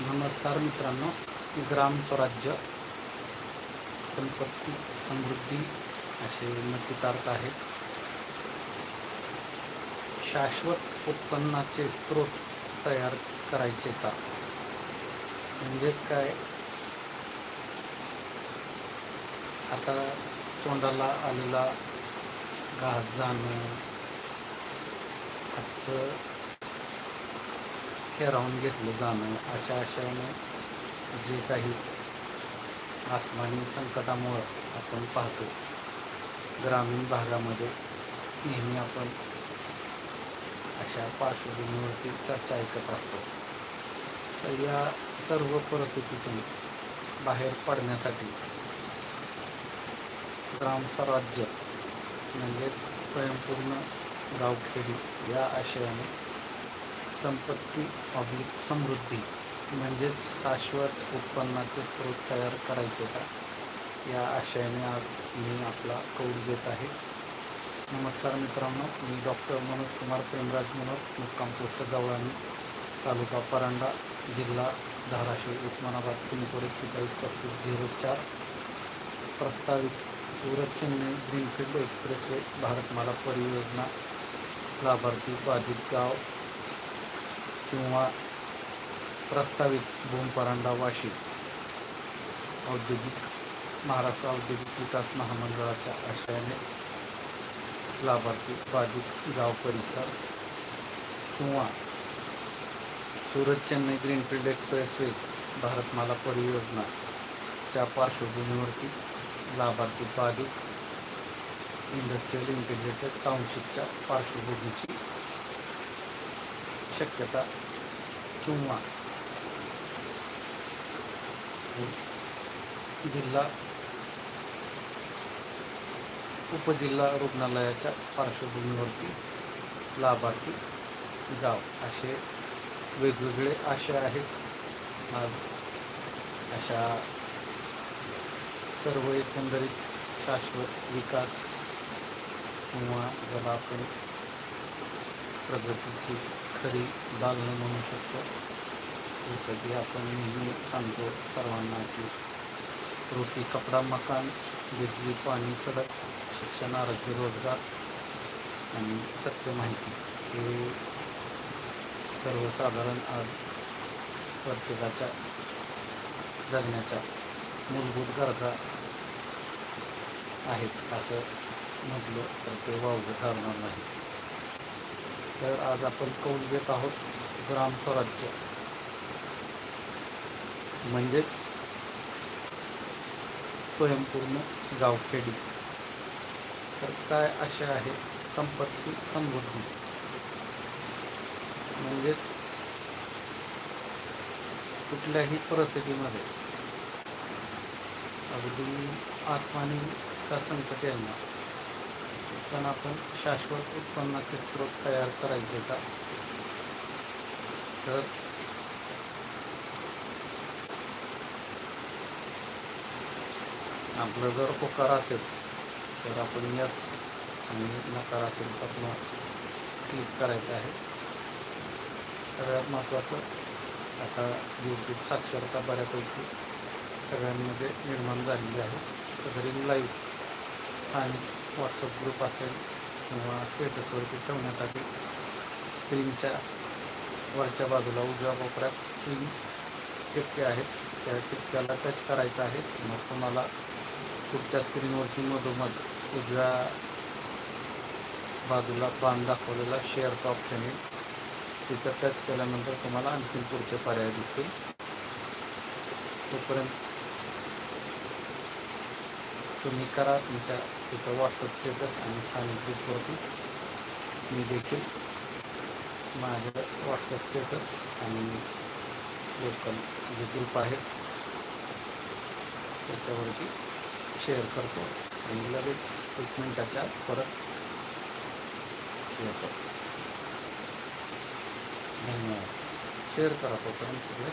नमस्कार मित्रांनो ग्राम स्वराज्य संपत्ती समृद्धी असे नक्कीतार्थ आहेत शाश्वत उत्पन्नाचे स्रोत तयार करायचे का? म्हणजेच काय? आता तोंडाला आलेला घास जाणं हातचं खेळावून घेतलं जाणं अशा आशयाने जे काही आसमानी संकटामुळं आपण पाहतो ग्रामीण भागामध्ये नेहमी आपण अशा पार्श्वभूमीवरती चर्चा ऐकत असतो. तर या सर्व परिस्थितीतून बाहेर पडण्यासाठी ग्राम स्वराज्य म्हणजेच स्वयंपूर्ण गावखेडी या आशयाने संपत्ती ऑब्लिक समृद्धी म्हणजेच शाश्वत उत्पन्नाचे स्रोत तयार करायचे का? या आशयाने आज मी आपला कौल देत आहे. नमस्कार मित्रांनो मी डॉक्टर मनोज कुमार प्रेमराज मनोज मुक्काम पोस्ट जवळानी तालुका परांडा जिल्हा धाराशिव उस्मानाबाद पिनकोड एक्केचाळीस पस्तीस झिरो चार. प्रस्तावित सुरत चेन्नई ग्रीनफील्ड एक्सप्रेसवे भारतमाला परियोजना लाभार्थी बाधित गाव किंवा प्रस्तावित भूमपरांडा वाशी औद्योगिक महाराष्ट्र औद्योगिक विकास महामंडळाच्या आशयाने लाभार्थी बाधित गाव परिसर किंवा सुरत चेन्नई ग्रीनफील्ड एक्सप्रेसवे भारतमाला परियोजनाच्या पार्श्वभूमीवरती लाभार्थी बाधित इंडस्ट्रियल इंटिग्रेटेड टाउनशिपच्या पार्श्वभूमीची शक्यता किंवा जिल्हा उपजिल्हा रुग्णालयाच्या पार्श्वभूमीवरती लाभार्थी गाव असे वेगवेगळे आशय आहेत. आज अशा सर्व एकंदरीत शाश्वत विकास किंवा ज्याला आपण प्रगतीची खरी दालनं म्हणू शकतो जसं की आपण नेहमी सांगतो सर्वांना की रोटी कपडा मकान बिजली पाणी सडक शिक्षण आरोग्य रोजगार आणि सत्य माहिती हे सर्वसाधारण आज प्रत्येकाच्या जगण्याच्या मूलभूत गरजा आहेत असं म्हटलं तर ते वावगं ठरणार नाही. तर आज आपण कौल घेत आहोत ग्राम स्वराज्य. म्हणजेच स्वयंपूर्ण गावखेडी. तर काय असे आहे? संपत्ती समृद्धी म्हणजेच कुठल्याही परिस्थितीमध्ये अगदी आसमानी का संकट येणार? पण आपण शाश्वत उत्पन्नाचे स्रोत तयार करायचे का? तर आपलं जर होकार असेल तर आपण यस आणि नकार असेल तर मग क्लिक करायचं आहे. सगळ्यात महत्त्वाचं आता यूट्यूब साक्षरता बऱ्यापैकी सगळ्यांमध्ये निर्माण झालेली आहे. सगळी लाईव्ह आणि व्हॉट्सअप ग्रुप असेल किंवा स्टेटसवरती ठेवण्यासाठी स्क्रीनच्या वरच्या बाजूला उजव्या कोपऱ्यात तीन टिपके आहेत. त्या टिपक्याला टच करायचं आहे. मग तुम्हाला पुढच्या स्क्रीनवरती मधोमध उजव्या बाजूला बाण दाखवलेला शेअरचा ऑप्शन येईल तिथं टच केल्यानंतर तुम्हाला आणखीन पुढचे पर्याय दिसतील. तोपर्यंत तुम्ही करा तुमच्या तिथं व्हॉट्सअप स्टेटस आणि स्थानिक ग्रुपवरती मी देखील माझं व्हॉट्सअप स्टेटस आणि लोकल जे ग्रुप आहेत त्याच्यावरती शेअर करतो आणि लगेच एक मिनटाच्या परत येतो धन्यवाद शेअर करा तोपर्यंत सगळे